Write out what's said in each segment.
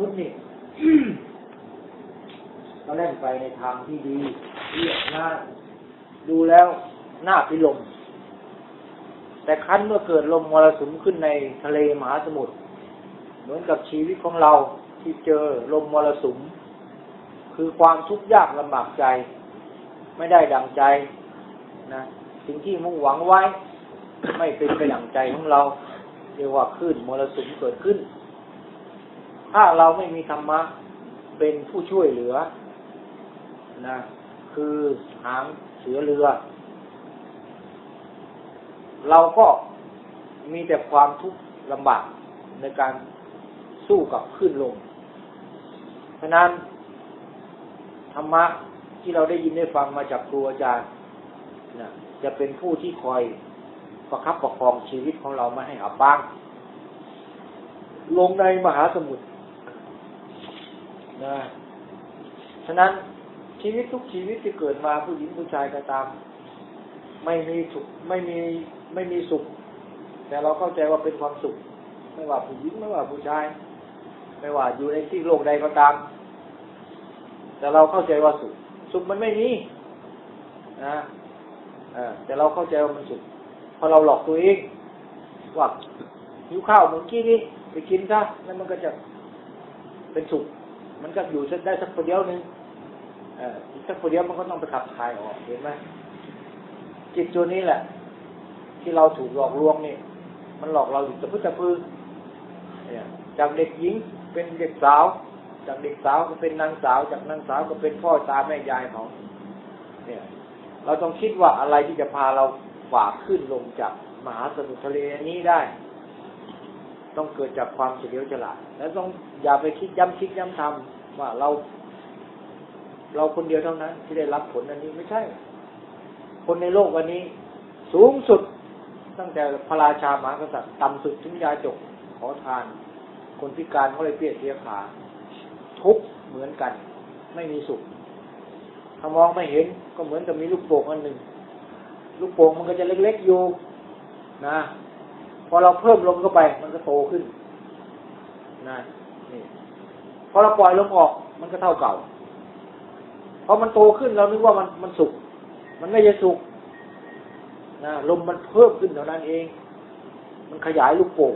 นุษย์นี่ก็เล่นไปในทางที่ดีเรียบง่ายดูแล้วน่าพิลม แต่ครั้นเมื่อเกิดลมมรสุมขึ้นในทะเลมหาสมุทรเหมือนกับชีวิตของเราที่เจอลมมรสุม คือความทุกข์ยากลำบากใจ ไม่ได้ดังใจนะสิ่งที่มุ่งหวังไว้ ไม่เป็นไปดังใจของเราเรียกว่าขึ้นมรสุมเกิดขึ้น ถ้าเราไม่มีธรรมะเป็นผู้ช่วยเหลือนะคือหางเสือเรือ เราก็มีแต่ความทุกข์ลำบากในการสู้กับขึ้นลมเพราะนั้นธรรมะที่เราได้ยินได้ฟังมาจากครูอาจารย์นะจะเป็นผู้ที่คอยประคับประคองชีวิตของเราไม่ให้อับปาง ลงในมหาสมุทร นะฉะนั้นชีวิตทุกชีวิตที่เกิดมาผู้หญิงผู้ชายก็ตาม ไม่มีสุขไม่มีไม่มีสุข แต่เราเข้าใจว่าเป็นความสุข ไม่ว่าผู้หญิงไม่ว่าผู้ชาย ไม่ว่าอยู่ในที่โลกใดก็ตาม แต่เราเข้าใจว่าสุข สุขมันไม่มีนะออแต่เราเข้าใจว่ามันสุขพอเราหลอกตัวเองว่าหิวข้าวเมื่อกี้นี้ไปกินซะแล้วมันก็จะเป็นสุข มันก็อยู่ได้สักประเดี๋ยวหนึงเอออีกสักประเดี๋ยวมันก็ต้องไปขับถ่ายออกเห็นไหมจิตตัวนี้แหละ ที่เราถูกหลอกลวงนี่ มันหลอกเราอยู่แต่พุทธพือเนี่ยจากเด็กหญิงเป็นเด็กสาว จากเด็กสาวก็เป็นนางสาว จากนางสาวก็เป็นพ่อตาแม่ยายของเนี่ย เราต้องคิดว่าอะไรที่จะพาเราฝ่าขึ้นลงจากมหาสมุทรทะเลนี้ได้ ต้องเกิดจากความเฉลียวฉลาด และต้องอย่าไปคิดย้ำคิดย้ำทำว่าเรา เราคนเดียวเท่านั้น ที่ได้รับผลอันนี้ไม่ใช่ คนในโลกวันนี้ สูงสุดตั้งแต่พระราชามหากษัตริย์ต่ำสุดถึงยาจกขอทาน คนพิการเขาเลยเปียกเสียขา ทุกเหมือนกัน ไม่มีสุขถ้ามองไม่เห็นก็เหมือนกับมีลูกโป่งอันหนึ่งลูกโป่งมันก็จะเล็กๆอยู่นะ พอเราเพิ่มลมเข้าไป มันก็โตขึ้นนะนี่พอเราปล่อยลมออก มันก็เท่าเก่าพอมันโตขึ้นเรานึกว่ามันมันสุขมันไม่ใช่สุขนะลมมันเพิ่มขึ้นเท่านั้นเอง มันขยายลูกโป่ง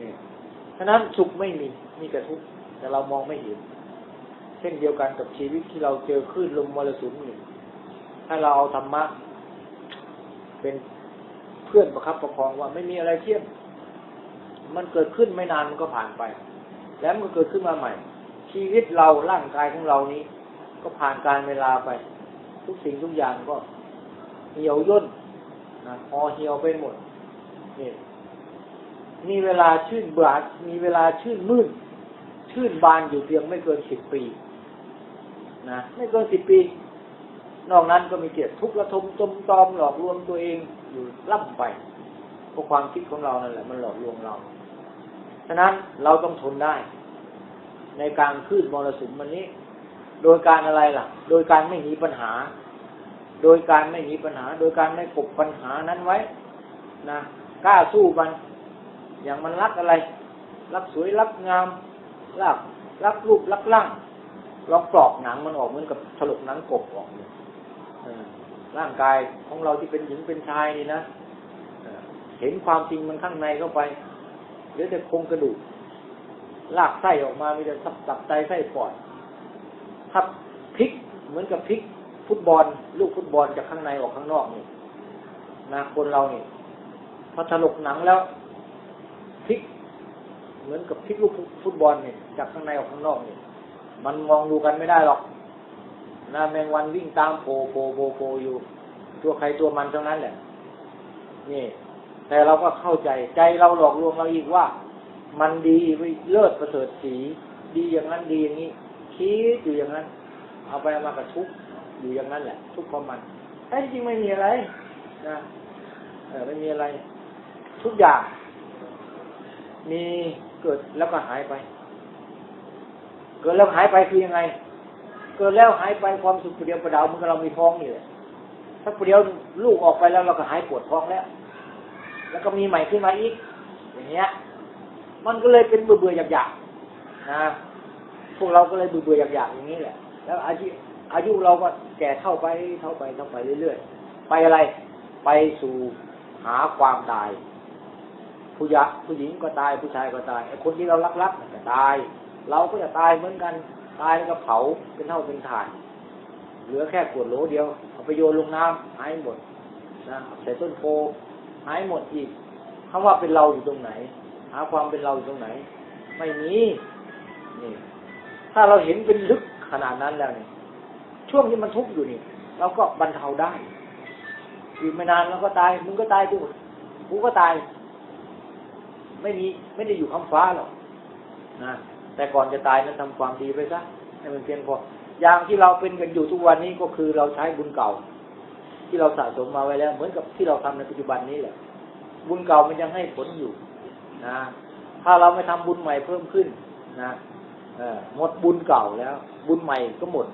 นี่ฉะนั้นสุขไม่มีมีแต่ทุกข์แต่เรามองไม่เห็น เช่นเดียวกันกับชีวิตที่เราเจอคลื่นลมมรสุมนี่งถ้าเราเอาธรรมะเป็น เพื่อนประคับประคองว่าไม่มีอะไรเที่ยง มันเกิดขึ้นไม่นานมันก็ผ่านไป แล้วมันเกิดขึ้นมาใหม่ ชีวิตเราร่างกายของเรานี้ ก็ผ่านการเวลาไป ทุกสิ่งทุกอย่างก็เหี่ยวย่นนะพอเหี่ยวไปหมดนี่มีเวลาชื่นบานมีเวลาชื่นมื่น ชื่นบานอยู่เพียงไม่เกินสิบปีนะไม่เกินสิบปี นอกนั้นก็มีเกียรติทุกข์ระทมจมตอมหลอกลวงตัวเองอยู่ล่ำไปเพราะความคิดของเรานั่นแหละมันหลอกลวงเรา ฉะนั้นเราต้องทนได้ ในการคลื่นมรสุมมันนี้ โดยการอะไรล่ะ โดยการไม่หนีปัญหา โดยการไม่หนีปัญหา โดยการไม่กบปัญหานั้นไว้นะกล้าสู้มัน อย่างมันรักอะไร รักสวยรักงาม รักรักรูปรักร่างลองปลอกหนังมันออกเหมือนกับถลกหนังกบออกเลย ร่างกายของเราที่เป็นหญิงเป็นชายนี่นะเห็นความจริงมันข้างในเข้าไปเหลือแต่โครงกระดูกลากไส้ออกมามีแต่ตับตับไตไส้ปอดถ้าพลิกเหมือนกับพลิกฟุตบอล ลูกฟุตบอลจากข้างในออกข้างนอกนี่นะคนเราเนี่ยพอถลกหนังแล้วพลิก เหมือนกับพลิกลูกฟุตบอลเนี่ยจากข้างในออกข้างนอกเนี่ยมันมองดูกันไม่ได้หรอก นะแมงวันวิ่งตามโผล่โผล่โผล่โผล่อยู่ ตัวใครตัวมันเท่านั้นแหละ นี่ แต่เราก็เข้าใจใจเราหลอกลวงเราอีกว่า มันดีเลิศประเสริฐสี ดีอย่างนั้นดีอย่างนี้คิดอยู่อย่างนั้น เอาไปเอามากระทุกอยู่อย่างนั้นแหละ ทุกข์เพราะมันแต่จริงไม่มีอะไร นะเออไม่มีอะไร ทุกอย่าง มีเกิดแล้วก็หายไป เกิดแล้วหายไปคือยังไง เกิดแล้วหายไปความสุขประเดียวประดาวมันก็เรามีท้องนี่แหละถ้าประเดียวลูกออกไปแล้วเราก็หายปวดท้องแล้ว แล้วก็มีใหม่ขึ้นมาอีก อย่างเงี้ย มันก็เลยเป็นเบื่อเบื่อๆอยากๆนะพวกเราก็เลยเบื่อๆอยากๆอย่างนี้แหละ แล้วอายุอายุเราก็แก่เท่าไปเท่าไปเท่าไปเรื่อยๆไปอะไรไปสู่หาความตายผู้ยผู้หญิงก็ตายผู้ชายก็ตายไอ้คนที่เรารักๆก็ตาย เราก็จะตายเหมือนกัน ตายแล้วก็เผาเป็นเท่าเป็นฐาน เหลือแค่ขวดโหลเดียวเอาไปโยนลงน้ำหายหมดนะใส่ต้นโพหายหมดอีกคำว่าเป็นเราอยู่ตรงไหน หาความเป็นเราอยู่ตรงไหน ไม่มีนี่ ถ้าเราเห็นเป็นลึกขนาดนั้นแล้วเนี่ยช่วงที่มันทุกข์อยู่นี่เราก็บรรเทาได้อีกไม่นานเราก็ตายมึงก็ตายกูกูก็ตาย ไม่มีไม่ได้อยู่คำฟ้าหรอกนะ แต่ก่อนจะตายนั้นทำความดีไปซะให้มันเพียงพออย่างที่เราเป็นกันอยู่ทุกวันนี้ก็คือเราใช้บุญเก่า ที่เราสะสมมาไว้แล้ว เหมือนกับที่เราทำในปัจจุบันนี้แหละ บุญเก่ามันยังให้ผลอยู่นะถ้าเราไม่ทำบุญใหม่เพิ่มขึ้นนะอหมดบุญเก่าแล้ว บุญใหม่ก็หมด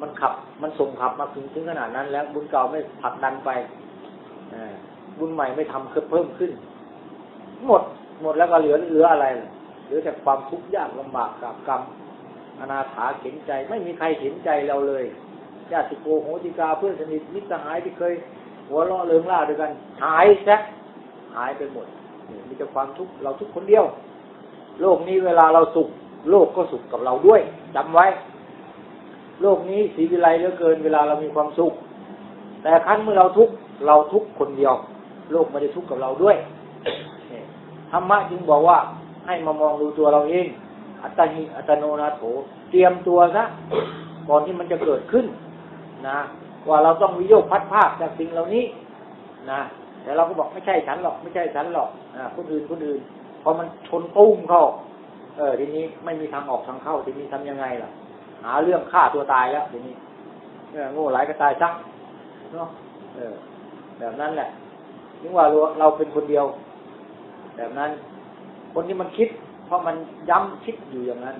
มันขับมันส่งขับมาถึงถึงขนาดนั้น แล้วบุญเก่าไม่ผลักดันไปบุญใหม่ไม่ทำเพิ่มขึ้น หมดหมดแล้วก็เหลือเหลืออะไรล่ะ ลือแต่ความทุกข์ยากลำบากกับกรรมอนาถาเข็นใจ ไม่มีใครเห็นใจเราเลยญาติโกโหติกาเพื่อนสนิทมิตรสหายที่เคย หัวเราะเลิงล่าด้วยกัน หายแซะหายไปหมด มีแต่ความทุกข์เราทุกคนเดียว โลกนี้เวลาเราสุข โลกก็สุขกับเราด้วยจำไว้ โลกนี้สีวิไลเหลือเกิน เวลาเรามีความสุข แต่ครั้นเมื่อเราทุกข์เราทุกคนเดียว โลกไม่ได้ทุกข์กับเราด้วยธรรมะจึงบอกว่า ให้มามองดูตัวเราเอง อัตหิอัตโนนาโถ เตรียมตัวซะก่อนที่มันจะเกิดขึ้นนะว่าเราต้องวิโยคพัดภาคจากสิ่งเหล่านี้นะแต่เราก็บอกไม่ใช่ฉันหรอก ไม่ใช่ฉันหรอกนะคนอื่นคนอื่นพอมันชนตุ้มเข้า เออ ทีนี้ไม่มีทางออกทางเข้า ทีนี้ทำยังไงล่ะ หาเรื่องฆ่าตัวตายแล้วทีนี้เอโง่หลายก็ตายซักเนาะเออ แบบนั้นแหละนึกว่าเราเราเป็นคนเดียว แบบนั้น คนที่มันคิด เพราะมันย้ำคิดอยู่อย่างนั้น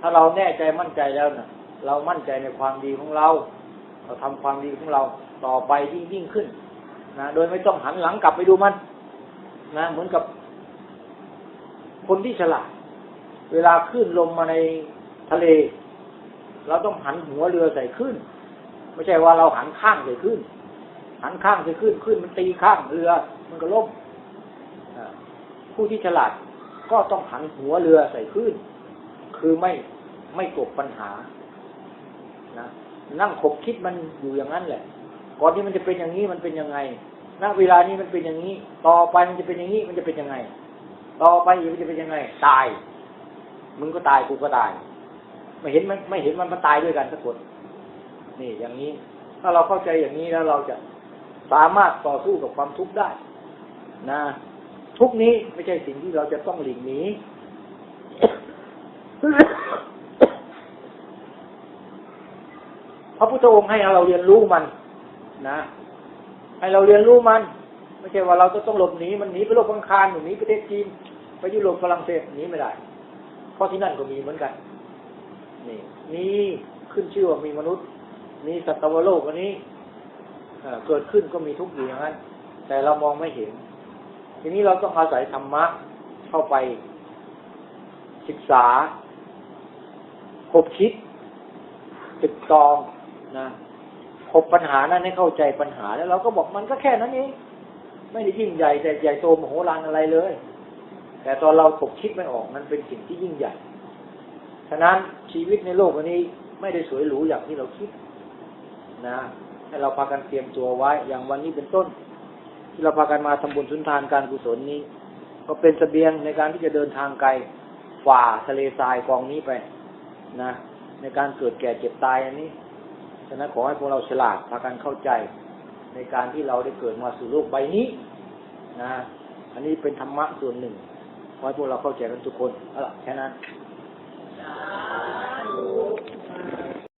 ถ้าเราแน่ใจมั่นใจแล้วนะเรามั่นใจในความดีของเรา เราทำความดีของเราต่อไปยิ่งยิ่งขึ้นนะโดยไม่ต้องหันหลังกลับไปดูมันนะเหมือนกับ คนที่ฉลาด เวลาขึ้นลมมาในทะเล เราต้องหันหัวเรือใส่ขึ้น ไม่ใช่ว่าเราหันข้างใส่ขึ้น หันข้างใส่ขึ้นขึ้นมันตีข้างเรือ มันก็ล่ม ผู้ที่ฉลาดก็ต้องหันหัวเรือใส่ขึ้น คือไม่ไม่กบปัญหานะนั่งขบคิดมันอยู่อย่างนั้นแหละ ก่อนที่มันจะเป็นอย่างนี้มันเป็นยังไงณเวลานี้มันเป็นอย่างนี้ ต่อไปมันจะเป็นอย่างนี้มันจะเป็นยังไง ต่อไปอีกมันจะเป็นยังไง ตาย มึงก็ตายกูก็ตาย ไม่เห็นมันไม่เห็นมันมาตายด้วยกันสักคนนี่อย่างนี้ ถ้าเราเข้าใจอย่างนี้แล้วเราจะสามารถต่อสู้กับความทุกข์ได้ นะ ทุกนี้ไม่ใช่สิ่งที่เราจะต้องหลีกหนีพระพุทธองค์ให้เราเรียนรู้มัน นะให้เราเรียนรู้มัน ไม่ใช่ว่าเราจะต้องหลบหนีมันหนีไปโลกพังคารหนีประเทศจีนไปยุโรปฝรั่งเศสหนีไม่ได้ เพราะที่นั่นก็มีเหมือนกัน นี่มีขึ้นชื่อว่ามีมนุษย์ มีสัตวโลกอันนี้เกิดขึ้นก็มีทุกอย่างนั้น แต่เรามองไม่เห็น ทีนี้เราต้องอาศัยธรรมะเข้าไปศึกษาคบคิดตึกตองนะพบปัญหานั้นให้เข้าใจปัญหาแล้วเราก็บอกมันก็แค่นั้นเองไม่ได้ยิ่งใหญ่แต่ใหญ่โตมโหฬารอะไรเลย แต่ตอนเราถกคิดไม่ออกมันเป็นสิ่งที่ยิ่งใหญ่ ฉะนั้นชีวิตในโลกวันนี้ไม่ได้สวยหรูอย่างที่เราคิด นะให้เราพากันเตรียมตัวไว้ อย่างวันนี้เป็นต้น ที่เราพากันมาทำบุญสุนทานการกุศลนี้ ก็เป็นเสบียงในการที่จะเดินทางไกลฝ่าทะเลทรายกองนี้ไปนะในการเกิดแก่เจ็บตายอันนี้ฉะนั้นขอให้พวกเราฉลาดพากันเข้าใจในการที่เราได้เกิดมาสู่โลกใบนี้นะอันนี้เป็นธรรมะส่วนหนึ่งขอให้พวกเราเข้าใจกันทุกคนเอาล่ะแค่นั้น